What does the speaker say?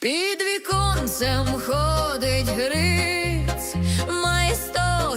Під віконцем ходить гриць, має сто